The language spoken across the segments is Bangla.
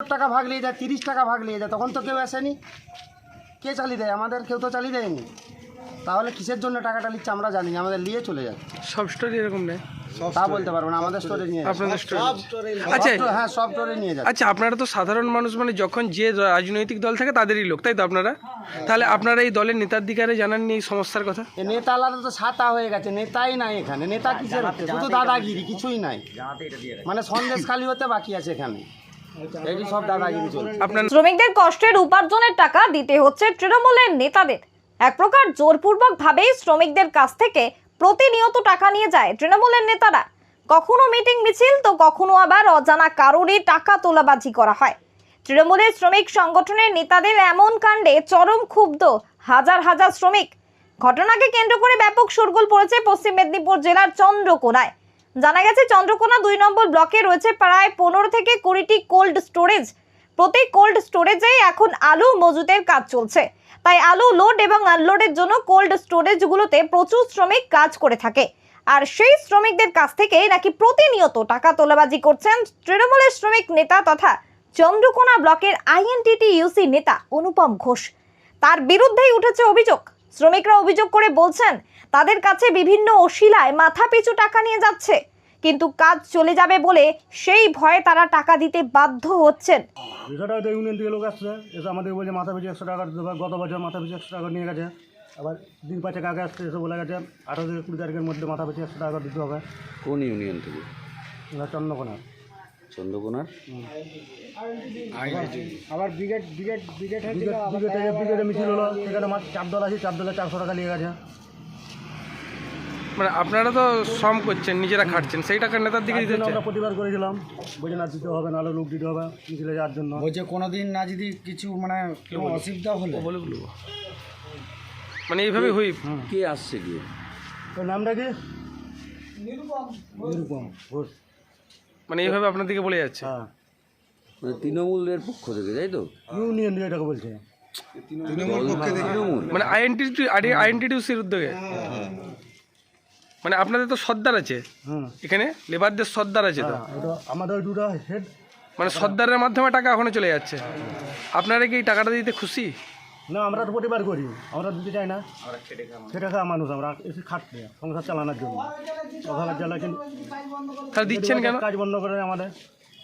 টাকা ভাগ নিয়ে যায় তিরিশ টাকা ভাগ নিয়ে যায় তখন তো কেউ আসেনি। কে চালিয়ে দেয়? আমাদের কেউ তো চালিয়ে দেয়নি। তাহলে কিসের জন্য টাকাটা নিচ্ছে আমরা জানি আমাদের নিয়ে চলে যাচ্ছে। সব স্টোরি এরকম নেই। তা বলতে পারব না আমাদের স্টোরে নিয়ে আপনাদের স্টোরি আচ্ছা হ্যাঁ সব স্টোরে নিয়ে যাচ্ছে। আচ্ছা আপনারা তো সাধারণ মানুষ মানে যখন যে রাজনৈতিক দল থাকে তাদেরই লোক তাই তো আপনারা? তাহলে আপনারা এই দলের জানাননি এই সমস্যার কথা? নেতা আলাদা তো ছাতা হয়ে গেছে নেতাই নাই এখানে নেতা কিসের হচ্ছে? শুধু দাদাগিরি কিছুই নাই। মানে সন্দেশ খালি হতে বাকি আছে এখানে। সব দাদাগিরি চলছে। শ্রমিকদের কষ্টের উপার্জনের টাকা দিতে হচ্ছে তৃণমূলের নেতাদের। এক প্রকার জোরপূর্বক ভাবেই শ্রমিকদের কাছ থেকে প্রতিনিয়ত টাকা নিয়ে যায় তৃণমূলের নেতারা। কখনো মিটিং মিছিল তো কখনো আবার অজানা কারণে টাকা তোলাবাজি করা হয়। তৃণমূলের শ্রমিক সংগঠনের নেতাদের এমন কাণ্ডে চরম ক্ষুব্ধ হাজার হাজার শ্রমিক। ঘটনাকে কেন্দ্র করে ব্যাপক শোরগোল পড়েছে পশ্চিম মেদিনীপুর জেলার চন্দ্রকোনায়। জানা গেছে, চন্দ্রকোনা দুই নম্বর ব্লকে রয়েছে প্রায় পনেরো থেকে কুড়িটি কোল্ড স্টোরেজ। প্রতি কোল্ড স্টোরেজেই এখন আলু মজুতের কাজ চলছে। তাই আলু লোড এবং আনলোডের জন্য কোল্ড স্টোরেজগুলোতে প্রচুর শ্রমিক কাজ করে থাকে। আর সেই শ্রমিকদের কাছ থেকে নাকি প্রতিনিয়ত টাকা তোলাবাজি করছেন তৃণমূলের শ্রমিক নেতা তথা চন্দ্রকোনা ব্লকের আইএনটিটি ইউসি নেতা অনুপম ঘোষ। তার বিরুদ্ধেই উঠেছে অভিযোগ। শ্রমিকরা অভিযোগ করে বলছেন তাদের কাছে বিভিন্ন অশিলায় মাথা পিছু টাকা নিয়ে যাচ্ছে কিন্তু কাজ চলে যাবে বলে সেই ভয়ে তারা টাকা দিতে বাধ্য হচ্ছেন। বিষয়টা হয়তো ইউনিয়ন থেকে লোক আসছে এসে আমাদের বলছে মাথা পিছু একশো টাকা গত বছর মাথা পিছু একশো টাকা নিয়ে গেছে আবার দিন পাঁচেক আগে আসছে এসে বলে গেছে আঠারো থেকে কুড়ি তারিখের মধ্যে মাথা পিছু একশো টাকা দিতে হবে। কোন ইউনিয়ন থেকে? চন্দ্রকোনা চন্দ্রকোনার। আবার brigade brigade brigade brigade brigade থেকে ব্রিগেডে মিছিল হলো। সেখানে আমার চার দল আছে চার দলে চারশো টাকা নিয়ে গেছে। মানে আপনারা তো শ্রম করছেন নিজেরা খাটছেন সেই টাকা নেতার দিকে দিতে আমরা প্রতিবাদ করেছিলাম বলছে না দিতে হবে নাহলে লোক দিতে হবে মিছিলে যাওয়ার জন্য। বলছে কোনোদিন না যদি কিছু মানে অসুবিধা হলে। বলে বলব। মানে এইভাবে হই কে আসছে গিয়ে? তোর নামটা কি? নিরুপম নিরুপম ঘোষ। মানে এইভাবে আপনার দিকে বলে যাচ্ছে। হ্যাঁ। মানে তৃণমূলের পক্ষ থেকে তাই তো? ইউনিয়ন দিয়ে এটাকে বলছে। তৃণমূল মানে আইএনটি আইএনটিটিউসির উদ্যোগে। মানে আপনাদের তো সর্দার আছে। এখানে লেবারদের সর্দার আছে তো। হ্যাঁ আমাদের দুটো হেড মানে সর্দারের মাধ্যমে টাকা এখনও চলে যাচ্ছে। আপনারা কি এই টাকাটা দিতে খুশি? না আমরা তো প্রতিবার করি আমরা দিতে চাই না খেটে খাওয়া মানুষ। আমরা এসে খাটতে সংসার চালানোর জন্য। অভাবের জ্বালা কিন্তু তাহলে দিচ্ছেন কেন? কাজ বন্ধ করে আমাদের।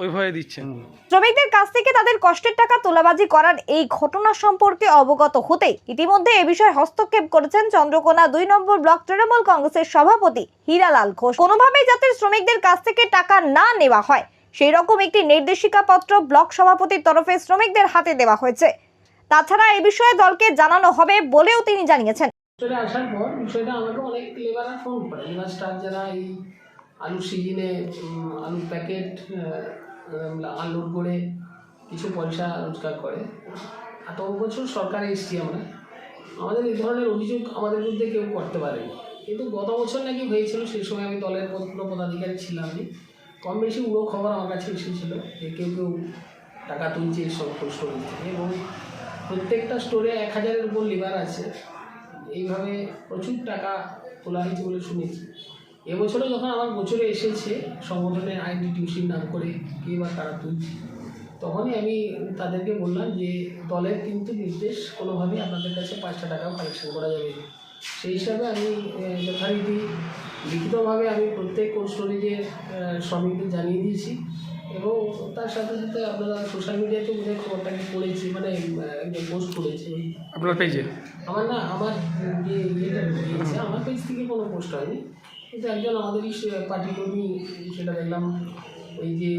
ওই ভয়ে দিচ্ছেন। শ্রমিকদের কাছ থেকে তাদের কষ্টের টাকা তোলাবাজি করার এই ঘটনা সম্পর্কে অবগত হতে ইতিমধ্যে এ বিষয়ে হস্তক্ষেপ করেছেন চন্দ্রকোনা দুই নম্বর ব্লক তৃণমূল কংগ্রেসের সভাপতি হীরালাল ঘোষ। কোনোভাবেই যাতে শ্রমিকদের কাছ থেকে টাকা না নেওয়া হয় সেই রকম একটি নির্দেশিকা পত্র ব্লক সভাপতির তরফে শ্রমিকদের হাতে দেওয়া হয়েছে। তাছাড়া এ বিষয়ে দলকে জানানো হবে বলেও তিনি জানিয়েছেন। চলে আসার পর বিষয়টা আমাকে অনেক ফোন করে। লেবার যারা এই আলু সিজনে আলুর প্যাকেট আলুর করে কিছু পয়সা রোজগার করে। এত বছর সরকারে এসছি আমরা। আমাদের এই ধরনের অভিযোগ আমাদের মধ্যে কেউ করতে পারেনি। কিন্তু গত বছর নাকি হয়েছিল, সেই সময় আমি দলের কোনো পদাধিকারী ছিলাম আমি। কম বেশি উড়ো খবর আমার কাছে এসেছিল যে কেউ কেউ টাকা তুলছে সব থেকে এবং প্রত্যেকটা স্টোরে এক হাজারের উপর লিভার আছে। এইভাবে প্রচুর টাকা তোলা হয়েছে বলে শুনেছি। এবছরও যখন আমার বছরে এসেছে, সংগঠনের আইডি টিউশন নাম করে কে বা তারা তুলছে, তখনই আমি তাদেরকে বললাম যে, দলের কিন্তু নির্দেশ কোনোভাবেই আপনাদের কাছে পাঁচটা টাকাও কালেকশন করা যাবে না। সেই হিসাবে আমি যথারীতি লিখিতভাবে আমি প্রত্যেক কোল্ড স্টোরেজের শ্রমিকদের জানিয়ে দিয়েছি। এবং তার সাথে সাথে আপনারা সোশ্যাল মিডিয়াতে বোধহয় খবরটাকে পড়েছি মানে একজন পোস্ট করেছে। আপনার পেজে আমার না আমার যে ইয়েটা আমার পেজ থেকে কোনো পোস্ট হয়নি। কিন্তু একজন আমাদেরই পার্টি কর্মী সেটা দেখলাম ওই যে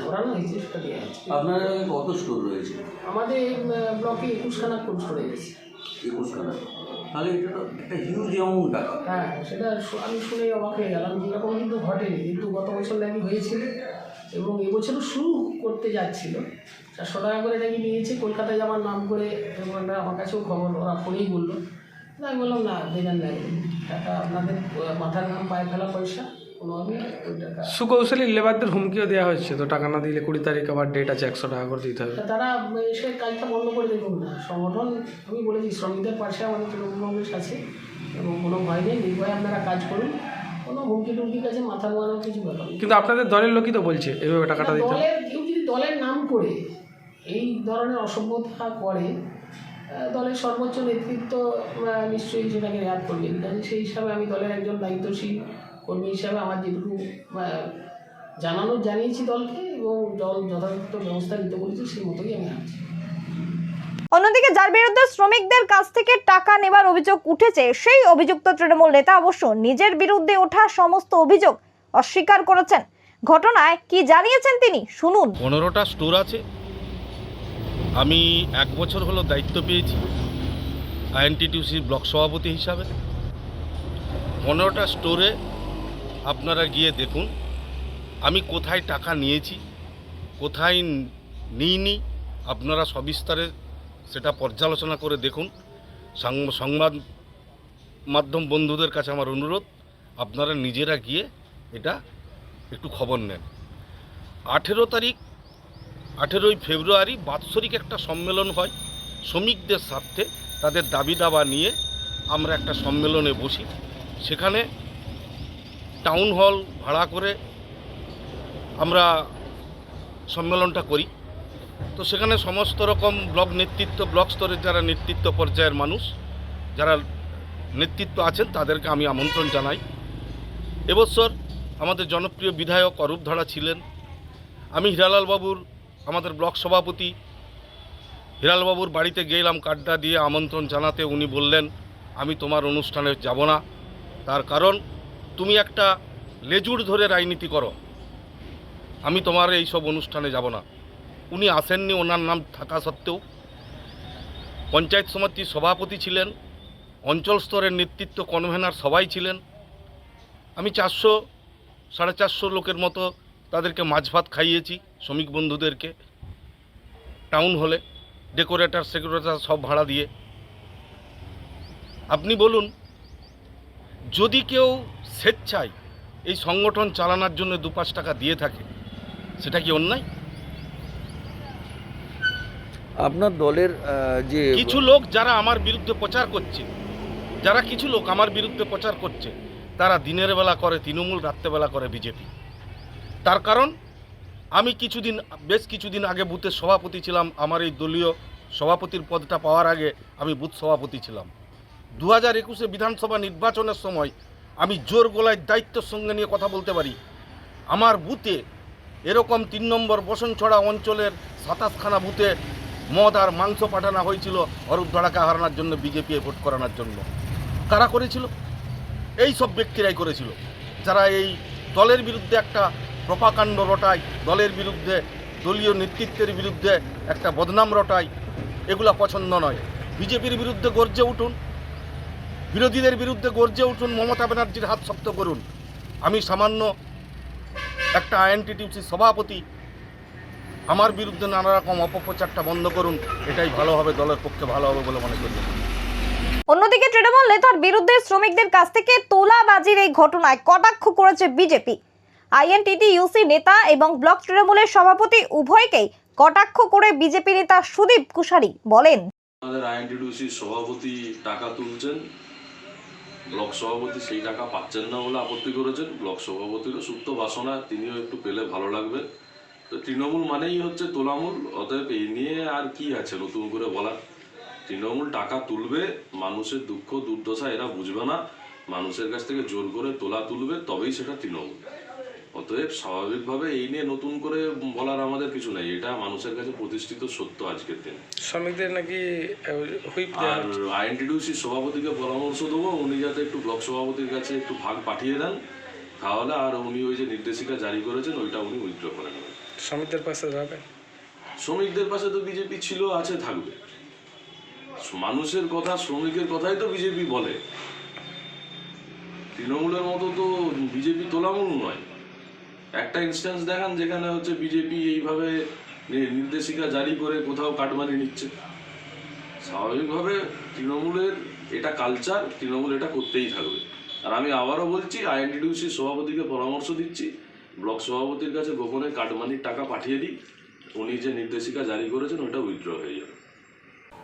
ধরানো হয়েছে সেটা দেওয়া হয়েছে। আপনার কত স্টোর রয়েছে? আমাদের ব্লকে একুশখানা কোর্স করে গেছে একুশখানা? তাহলে এটা তো একটা হিউজ অ্যামাউন্ট টাকা। হ্যাঁ সেটা আমি শুনে অবাক হয়ে গেলাম যে এরকম কিন্তু ঘটেনি। কিন্তু গত বছর নাকি হয়েছিল এবং এবছরও শুরু করতে যাচ্ছিল। চারশো টাকা করে নাকি নিয়েছে। কলকাতায় যাওয়ার নাম করে আমার কাছেও খবর ওরা ফোনেই বলল। আমি বললাম না বেজান লাগে টাকা আপনাদের মাথার নাম পায়ে ফেলা পয়সা সুকৌশলী লেবারদের হুমকিও দেওয়া হচ্ছে তো টাকা না দিলে কুড়ি তারিখ আবার ডেট আছে একশো টাকা করে দিতে হবে। তারা এসে কাজটা বন্ধ করে দেখুন না সংগঠন আমি বলেছি শ্রমিকদের পাশে আমাদের তৃণমূল কংগ্রেস আছে। এবং কোনো ভয় নেই। নির্ভয়ে আপনারা কাজ করুন। কোনো হুমকি টুমকির কাছে মাথা কিছু ব্যাপার কিন্তু আপনাদের দলের লোকই তো বলছে এইভাবে টাকাটা দিতে। দলের কেউ যদি দলের নাম করে এই ধরনের অসভ্যতা করে দলের সর্বোচ্চ নেতৃত্ব নিশ্চয়ই সেটাকে রেয়াত করবেন কাজে সেই হিসাবে আমি দলের একজন দায়িত্বশীল কর্মী হিসাবে আমার যেটুকু জানানো জানিয়েছি দলকে এবং দল যথাযথ ব্যবস্থা নিতে বলেছি সেই মতোই আমি আছি। অন্যদিকে যার বিরুদ্ধে শ্রমিকদের কাছ থেকে টাকা নেবার অভিযোগ উঠেছে, সেই অভিযুক্ত তৃণমূল নেতা অবশ্য নিজের বিরুদ্ধে ওঠা সমস্ত অভিযোগ অস্বীকার করেছেন। ঘটনায় কি জানিয়েছেন তিনি? শুনুন। পনেরোটা স্টোর আছে। আমি এক বছর হলো দায়িত্ব পেয়েছি আইএনটিটিউসির ব্লক সভাপতি হিসাবে। পনেরোটা স্টোরে আপনারা গিয়ে দেখুন, আমি কোথায় টাকা নিয়েছি, কোথায় নিইনি, আপনারা সবিস্তারে সেটা পর্যালোচনা করে দেখুন। সংবাদ মাধ্যম বন্ধুদের কাছে আমার অনুরোধ, আপনারা নিজেরা গিয়ে এটা একটু খবর নেন। আঠেরো তারিখ, আঠেরোই ফেব্রুয়ারি বাৎসরিক একটা সম্মেলন হয়। শ্রমিকদের স্বার্থে তাদের দাবি দাবা নিয়ে আমরা একটা সম্মেলনে বসি। সেখানে টাউন হল ভাড়া করে আমরা সম্মেলনটা করি। তো সেখানে সমস্ত রকম ব্লক নেতৃত্ব, ব্লক স্তরের যারা নেতৃত্ব পর্যায়ের মানুষ, যারা নেতৃত্ব আছেন, তাদেরকে আমি আমন্ত্রণ জানাই। এবছর আমাদের জনপ্রিয় বিধায়ক অরূপ ধারা ছিলেন। আমি হিরালাল বাবুর আমাদের ব্লক সভাপতি হিরাল বাবুর বাড়িতে গেলাম কার্ডটা দিয়ে আমন্ত্রণ জানাতে। উনি বললেন, আমি তোমার অনুষ্ঠানে যাব না। তার কারণ, তুমি একটা লেজুর ধরে রাজনীতি করো। আমি তোমার এই সব অনুষ্ঠানে যাব না। উনি আসেননি, ওনার নাম থাকা সত্ত্বেও। পঞ্চায়েত সমিতির সভাপতি ছিলেন, অঞ্চল স্তরের নেতৃত্ব কনভেনার সবাই ছিলেন। আমি চারশো, সাড়ে চারশো লোকের মতো তাদেরকে মাছ ভাত খাইয়েছি, শ্রমিক বন্ধুদেরকে। টাউন হলে, ডেকোরেটার, সেক্রেটার সব ভাড়া দিয়ে। আপনি বলুন, যদি কেউ স্বেচ্ছায় এই সংগঠন চালানোর জন্য দু পাঁচ টাকা দিয়ে থাকে, সেটা কি অন্যায়? আপনার দলের যে কিছু লোক যারা আমার বিরুদ্ধে প্রচার করছে, যারা কিছু লোক আমার বিরুদ্ধে প্রচার করছে, তারা দিনের বেলা করে, তৃণমূল রাত্রেবেলা করে বিজেপি। তার কারণ, আমি কিছুদিন, বেশ কিছুদিন আগে বুথের সভাপতি ছিলাম, আমার এই দলীয় সভাপতির পদটা পাওয়ার আগে আমি বুথ সভাপতি ছিলাম। দু হাজার একুশে বিধানসভা নির্বাচনের সময় আমি জোর গলায় দায়িত্বের সঙ্গে নিয়ে কথা বলতে পারি। আমার বুথে এরকম তিন নম্বর বসনছড়া অঞ্চলের সাতাশখানা বুথে মদ আর মাংস পাঠানো হয়েছিল অরূপ ধড়াকে হারানোর জন্য বিজেপি ভোট করানোর জন্য। কারা করেছিল? এই সব ব্যক্তিরাই করেছিল। যারা এই দলের বিরুদ্ধে একটা প্রপাকাণ্ড রটায়, দলের বিরুদ্ধে, দলীয় নেতৃত্বের বিরুদ্ধে একটা বদনাম রটায়, এগুলা পছন্দ নয়। বিজেপির বিরুদ্ধে গর্জে উঠুন, বিরোধীদের বিরুদ্ধে গর্জে উঠুন, মমতা ব্যানার্জির হাত শক্ত করুন। আমি সামান্য একটা আইএনটিটিউসির সভাপতি আমার বিরুদ্ধে নানা রকম অপপ্রচারটা বন্ধ করুন এটাই ভালো হবে দলের পক্ষে ভালো হবে বলে মনে করি। অন্যদিকে তৃণমূল নেতার বিরুদ্ধে শ্রমিকদের কাছ থেকে তোলাবাজির এই ঘটনায় কটাক্ষ করেছে বিজেপি। আইএনটিটি ইউসি নেতা এবং ব্লক তৃণমূলের সভাপতি উভয়কেই কটাক্ষ করে বিজেপি নেতা সুদীপ কুশারি বলেন। আমাদের আইএনটিডিউসির সভাপতি টাকা তুলছেন ব্লক সভাপতি সেই টাকা পাচ্ছেন না বলে আপত্তি করেছেন ব্লক সভাপতিরও সুপ্ত বাসনা তিনিও একটু পেলে ভালো লাগবে। তো তৃণমূল মানেই হচ্ছে তোলামূল অতএব এই নিয়ে আর কি আছে নতুন করে বলার? তৃণমূল টাকা তুলবে মানুষের দুঃখ দুর্দশা এরা বুঝবে না। মানুষের কাছ থেকে জোর করে তোলা তুলবে তবেই সেটা তৃণমূল। অতএব স্বাভাবিকভাবে এই নিয়ে নতুন করে বলার আমাদের কিছু নেই। এটা মানুষের কাছে প্রতিষ্ঠিত সত্য আজকের দিনে। শ্রমিকদের নাকি আর আইএনটিডিউসি সভাপতিকে পরামর্শ দেবো উনি যাতে একটু ব্লক সভাপতির কাছে একটু ভাগ পাঠিয়ে দেন। তাহলে আর উনি ওই যে নির্দেশিকা জারি করেছেন ওইটা উনি উইথড্র করে নেবেন। শ্রমিকদের পাশে দাঁড়াবেন শ্রমিকদের পাশে তো বিজেপি ছিল, আছে, থাকবে। মানুষের কথা, শ্রমিকের কথাই তো বিজেপি বলে। তৃণমূলের মতো তো বিজেপি তোলামূল নয়। একটা ইনস্ট্যান্স দেখান যেখানে হচ্ছে বিজেপি এইভাবে নির্দেশিকা জারি করে কোথাও কাটমানি নিচ্ছে। স্বাভাবিকভাবে তৃণমূলের এটা কালচার তৃণমূল এটা করতেই থাকবে। আর আমি আবারও বলছি আইএনটিডিউসির সভাপতিকে পরামর্শ দিচ্ছি। ব্লক সভাপতির কাছে গোপনে কাটমানির টাকা পাঠিয়ে দিই। উনি যে নির্দেশিকা জারি করেছেন, ওটা উইথড্র হয়ে যাবে।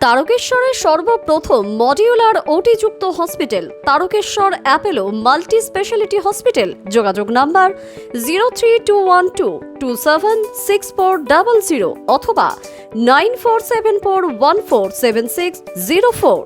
তারকেশ্বরের সর্বপ্রথম modular ওটিযুক্ত hospital Tarakeswar Apollo multi speciality hospital যোগাযোগ number zero three two one two two seven six four double zero অথবা nine four seven four one four seven six zero four